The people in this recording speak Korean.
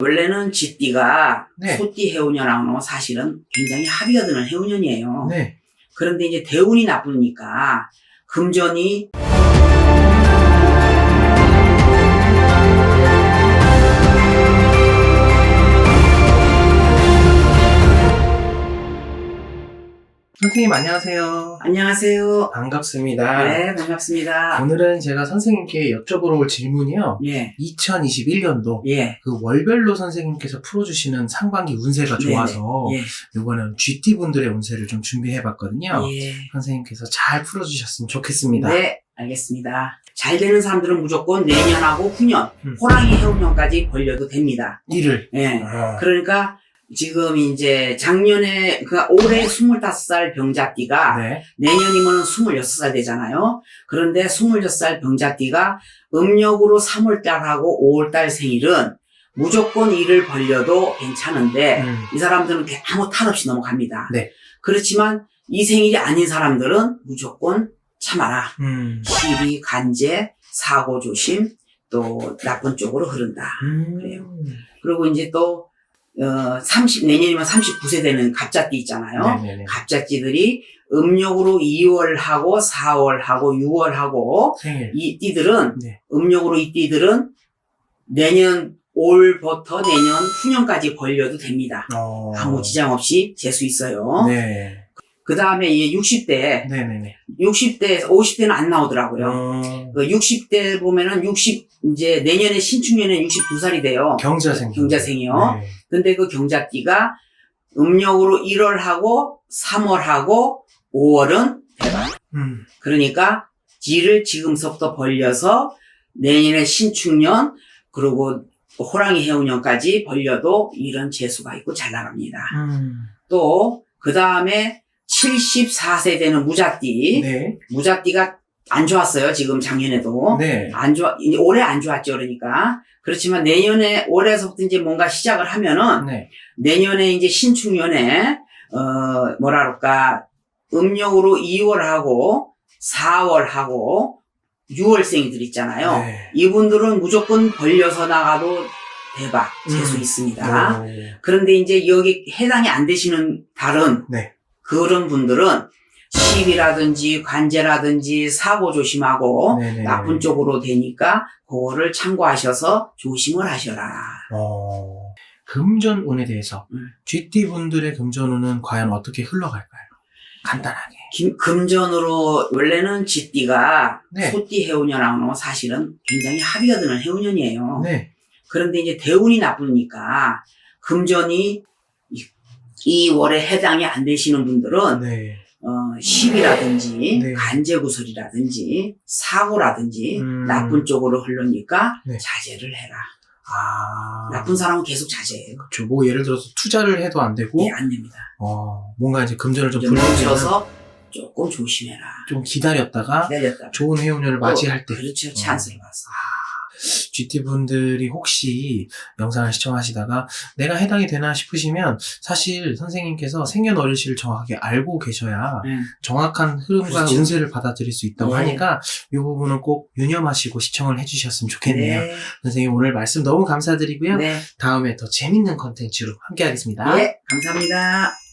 원래는 쥐띠가 네. 소띠 해운년하고는 사실은 굉장히 합의가 드는 해운년이에요. 네. 그런데 이제 대운이 나쁘니까 금전이 선생님 안녕하세요. 안녕하세요. 반갑습니다. 네, 반갑습니다. 오늘은 제가 선생님께 여쭤보러 올 질문이요. 예, 2021년도 예, 그 월별로 선생님께서 풀어주시는 상반기 운세가 네네. 좋아서 예, 이번에는 GT 분들의 운세를 좀 준비해봤거든요. 예. 선생님께서 잘 풀어주셨으면 좋겠습니다. 네, 알겠습니다. 잘 되는 사람들은 무조건 내년하고 후년, 음. 호랑이 해운년까지 벌려도 됩니다. 일을. 예. 어. 그러니까 지금 이제 작년에 그 올해 25살 병자띠가 네. 내년이면 26살 되잖아요. 그런데 26살 병자띠가 음력으로 3월달하고 5월달 생일은 무조건 일을 벌려도 괜찮은데 음. 이 사람들은 아무 탈 없이 넘어갑니다. 네. 그렇지만 이 생일이 아닌 사람들은 무조건 참아라. 음. 시비, 간제, 사고 조심, 또 나쁜 쪽으로 흐른다. 음. 그래요. 그리고 이제 또, 어, 30, 내년이면 39세 되는 갑자띠 있잖아요. 네네네. 갑자띠들이 음력으로 2월하고 4월하고 6월하고 생일. 이 띠들은 네. 음력으로 이 띠들은 내년 올부터 내년 후년까지 벌려도 됩니다. 어. 아무 지장 없이 재수 있어요. 네. 그 다음에 이 60대, 네네네. 60대, 50대는 안 나오더라고요. 어. 그 60대 보면은 60, 이제 내년에 신축년에 62살이 돼요. 경자생. 경자생이요. 네. 근데 그 경자띠가 음력으로 1월하고 3월하고 5월은 대박. 음. 그러니까 지를 지금서부터 벌려서 내년에 신축년 그리고 호랑이 해운년까지 벌려도 이런 재수가 있고 잘 나갑니다. 음. 또 그 다음에 74세 되는 무자띠, 네. 무자띠가 안 좋았어요. 지금 작년에도. 네. 안 좋아, 이제 올해 안 좋았죠. 그러니까. 그렇지만 내년에, 올해서부터 이제 뭔가 시작을 하면은 네. 내년에 이제 신축년에, 어, 뭐라 그럴까, 음력으로 2월하고 4월하고 6월생이들 있잖아요. 네. 이분들은 무조건 벌려서 나가도 대박, 재수 음. 있습니다. 오. 그런데 이제 여기 해당이 안 되시는 달은 네. 그런 분들은 시비라든지 관제라든지 사고 조심하고 네네. 나쁜 쪽으로 되니까 그거를 참고하셔서 조심을 하셔라. 어. 금전운에 대해서 음. GT 분들의 금전운은 과연 어떻게 흘러갈까요? 간단하게. 김- 금전으로 원래는 쥐띠가 네. 소띠 해운년하고는 사실은 굉장히 합의가 드는 해운년이에요. 네. 그런데 이제 대운이 나쁘니까 금전이 이- 이 월에 해당이 안 되시는 분들은 네. 어, 시비라든지 네. 간제구설이라든지 사고라든지 음. 나쁜 쪽으로 흐르니까 네. 자제를 해라. 아. 나쁜 사람은 계속 자제해요. 그렇죠. 뭐 예를 들어서 투자를 해도 안 되고 예, 안 됩니다. 어, 뭔가 이제 금전을 좀 멈춰서 조금 조심해라. 좀 기다렸다가 기다렸다. 좋은 해운년을 맞이할 때 그렇죠. 찬스를 봤어. GT 분들이 혹시 영상을 시청하시다가 내가 해당이 되나 싶으시면 사실 선생님께서 생년월일시를 정확하게 알고 계셔야 네. 정확한 흐름과 그렇죠. 운세를 받아들일 수 있다고 네. 하니까 이 부분은 꼭 유념하시고 시청을 해주셨으면 좋겠네요. 네. 선생님 오늘 말씀 너무 감사드리고요. 네. 다음에 더 재밌는 컨텐츠로 함께 하겠습니다. 예, 감사합니다.